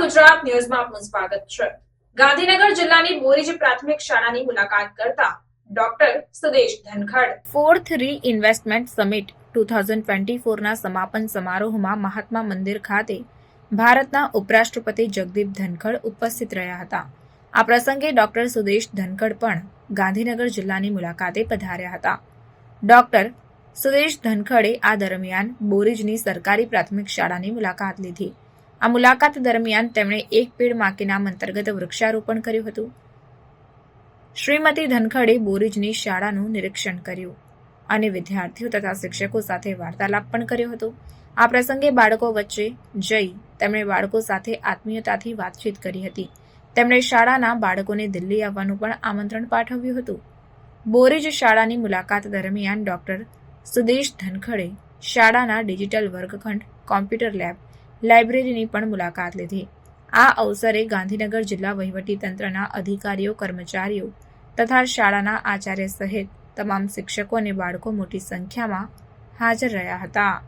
ગુજરાત ન્યૂઝમાં આપનું સ્વાગત છે. ગાંધીનગર જિલ્લાની બોરીજ પ્રાથમિક શાળાની મુલાકાત કરતા doctor Sudesh Dhankhad. Fourth re investment summit two thousand twenty ફોરના સમાપન સમારોહમાં મહાત્મા મંદિર ખાતે ભારતના ઉપરાષ્ટ્રપતિ જગદીપ ધનખડ ઉપસ્થિત રહ્યા હતા. આ પ્રસંગે ડોક્ટર સુદેશ ધનખડ પણ ગાંધીનગર જિલ્લાની મુલાકાતે પધાર્યા હતા. ડોક્ટર સુદેશ ધનખડે આ દરમિયાન બોરીજની સરકારી પ્રાથમિક શાળાની મુલાકાત લીધી. આ મુલાકાત દરમિયાન તેમણે એક પેડ માકીનામ નામ અંતર્ગત વૃક્ષારોપણ કર્યું હતું. શ્રીમતી ધનખડે બોરીજની શાળાનું નિરીક્ષણ કર્યું અને વિદ્યાર્થીઓ તથા શિક્ષકો સાથે વાર્તાલાપ પણ કર્યો હતો. આ પ્રસંગે બાળકો વચ્ચે જઈ તેમણે બાળકો સાથે આત્મીયતાથી વાતચીત કરી હતી. તેમણે શાળાના બાળકોને દિલ્હી આવવાનું પણ આમંત્રણ પાઠવ્યું હતું. બોરીજ શાળાની મુલાકાત દરમિયાન ડોક્ટર સુદેશ ધનખડે શાળાના ડિજિટલ વર્ગખંડ કોમ્પ્યુટર લેબ લાઇબ્રેરીની પણ મુલાકાત લીધી. આ અવસરે ગાંધીનગર જિલ્લા વહીવટીતંત્રના અધિકારીઓ, કર્મચારીઓ તથા શાળાના આચાર્ય સહિત તમામ શિક્ષકો અને બાળકો મોટી સંખ્યામાં હાજર રહ્યા હતા.